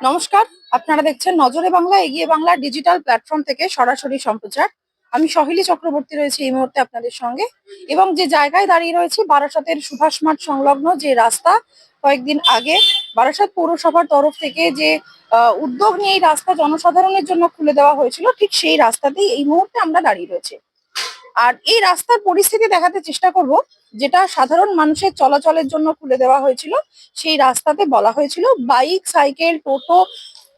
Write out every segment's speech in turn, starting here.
নমস্কার, আপনারা দেখছেন নজরে বাংলা, এগিয়ে বাংলা ডিজিটাল প্ল্যাটফর্ম থেকে সরাসরি সম্প্রচার। আমি সহিলি চক্রবর্তী রয়েছি এই মুহূর্তে আপনাদের সঙ্গে এবং যে জায়গায় দাঁড়িয়ে রয়েছে, বারাসাতের সুভাষ মাঠ সংলগ্ন যে রাস্তা, কয়েকদিন আগে বারাসাত পৌরসভার তরফ থেকে যে উদ্যোগ নিয়ে এই রাস্তা জনসাধারণের জন্য খুলে দেওয়া হয়েছিল, ঠিক সেই রাস্তাতেই এই মুহূর্তে আমরা দাঁড়িয়ে রয়েছি। আর এই রাস্তার পরিস্থিতি দেখাতে চেষ্টা করব, যেটা সাধারণ মানুষের চলাচলের জন্য খুলে দেওয়া হয়েছিল। সেই রাস্তাতে বলা হয়েছিল, বাইক, সাইকেল, টোটো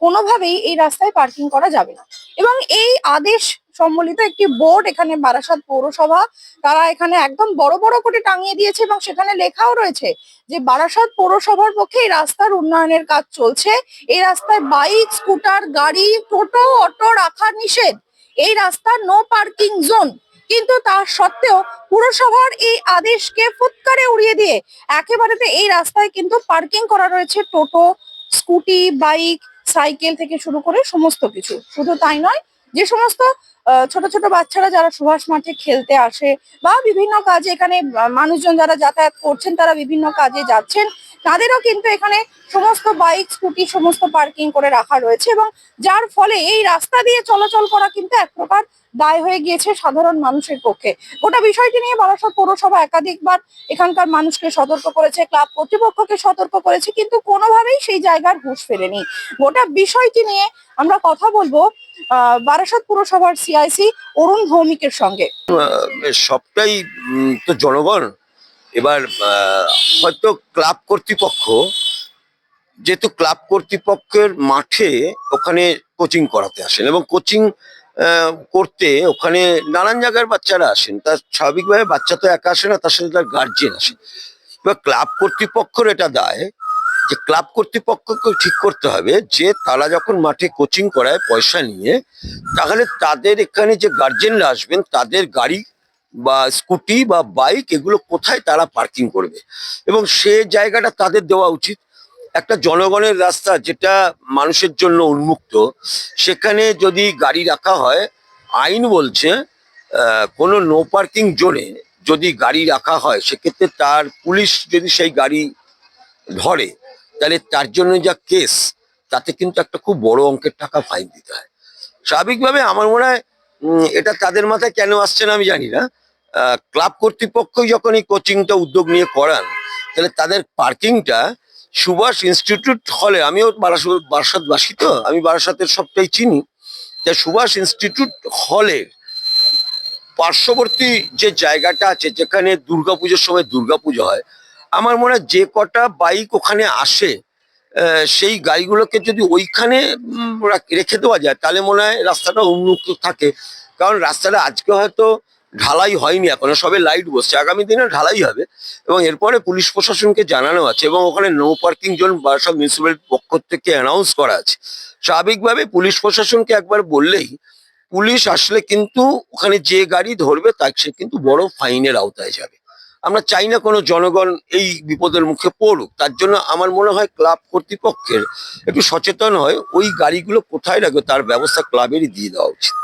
কোনোভাবেই এই রাস্তায় পার্কিং করা যাবে না। এবং এই আদেশ সম্বলিত একটি বোর্ড এখানে বারাসাত পৌরসভা, তারা এখানে একদম বড় বড় করে টাঙিয়ে দিয়েছে এবং সেখানে লেখাও রয়েছে যে বারাসাত পৌরসভার পক্ষে এই রাস্তার উন্নয়নের কাজ চলছে। এই রাস্তায় বাইক, স্কুটার, গাড়ি, টোটো, অটো রাখা নিষেধ। এই রাস্তা নো পার্কিং জোন কিন্তু তা সত্ত্বেও পুরসভার এই আদেশকে ফুৎকারে উড়িয়ে দিয়ে একেবারেতে এই রাস্তায় কিন্তু পার্কিং করা রয়েছে টোটো, স্কুটি, বাইক, সাইকেল থেকে শুরু করে সমস্ত কিছু। শুধু তাই নয়, যে সমস্ত ছোট ছোট বাচ্চারা যারা সুভাষ মাঠে খেলতে আসে বা বিভিন্ন কাজে এখানে মানুষজন যারা যাতায়াত করছেন, তারা বিভিন্ন কাজে যাচ্ছেন তাদেরও কিন্তু এখানে সমস্ত বাইক স্কুটি সমস্ত পার্কিং করে রাখা রয়েছে এবং যার ফলে এই রাস্তা দিয়ে চলাচল করা কিন্তু এক প্রকার দায় হয়ে গিয়েছে সাধারণ মানুষের পক্ষে। গোটা বিষয়টি নিয়ে বারাসাত পৌরসভা একাধিকবার এখানকার মানুষকে সতর্ক করেছে, ক্লাব কর্তৃপক্ষকে সতর্ক করেছে, কিন্তু কোনোভাবেই সেই জায়গার হুঁশ ফেরেনি। গোটা বিষয়টি নিয়ে আমরা কথা বলব বারাসাত পুরসভার সিআইসি অরুণ ভৌমিকের সঙ্গে। সবটাই তো জনগণ এবার হয়তো ক্লাব কর্তৃপক্ষ, যেহেতু ক্লাব কর্তৃপক্ষের মাঠে ওখানে কোচিং করাতে আসেন এবং কোচিং করতে ওখানে নানান জায়গার বাচ্চারা আসেন তার স্বাভাবিকভাবে বাচ্চা তো একা আসে না, তার সাথে তার গার্জেন আসে। এবার ক্লাব কর্তৃপক্ষের এটা দায় যে ক্লাব কর্তৃপক্ষকে ঠিক করতে হবে যে তারা যখন মাঠে কোচিং করায় পয়সা নিয়ে, তাহলে তাদের এখানে যে গার্জেনরা আসবেন, তাদের গাড়ি বা স্কুটি বা বাইক এগুলো কোথায় তারা পার্কিং করবে? এবং সে জায়গাটা তাদের দেওয়া উচিত। একটা জনগণের রাস্তা যেটা মানুষের জন্য উন্মুক্ত, সেখানে যদি গাড়ি রাখা হয়, আইন বলছে কোনো নো পার্কিং জোনে যদি গাড়ি রাখা হয়, সেক্ষেত্রে তার পুলিশ যদি সেই গাড়ি ধরে, তাহলে তার জন্য যা কেস তাতে কিন্তু একটা খুব বড় অঙ্কের টাকা ফাইন দিতে হয়। স্বাভাবিকভাবে আমার মনে হয় এটা তাদের মাথায় কেন আসছে না আমি জানি না। ক্লাব কর্তৃপক্ষই যখন এই কোচিংটা উদ্যোগ নিয়ে করান, তাহলে তাদের পার্কিংটা সুভাষ ইনস্টিটিউট হলে, আমিও বারাসাত, বারাসাতবাসী তো, আমি বারাসাতের সবটাই চিনি তা সুভাষ ইনস্টিটিউট হলের পার্শ্ববর্তী যে জায়গাটা আছে, যেখানে দুর্গাপুজোর সময় দুর্গাপুজো হয়, আমার মনে হয় যে কটা বাইক ওখানে আসে সেই গাড়িগুলোকে যদি ওইখানে রেখে দেওয়া যায়, তাহলে মনে হয় রাস্তাটা উন্মুক্ত থাকে। কারণ রাস্তাটা আজকে হয়তো ঢালাই হয়নি এখনও, সবে লাইট বসছে, আগামী দিনে ঢালাই হবে। এবং এরপরে পুলিশ প্রশাসনকে জানানো আছে এবং ওখানে no parking zone Barasat municipal পক্ষ থেকে অ্যানাউন্স করা আছে। স্বাভাবিকভাবে পুলিশ প্রশাসনকে একবার বললেই পুলিশ আসলে কিন্তু ওখানে যে গাড়ি ধরবে তাকে সে কিন্তু বড় ফাইনের আওতায় যাবে। আমরা চাই না কোনো জনগণ এই বিপদের মুখে পড়ুক। তার জন্য আমার মনে হয় ক্লাব কর্তৃপক্ষের একটু সচেতন হয়, ওই গাড়িগুলো কোথায় রাখবে তার ব্যবস্থা ক্লাবেরই দিয়ে দেওয়া উচিত।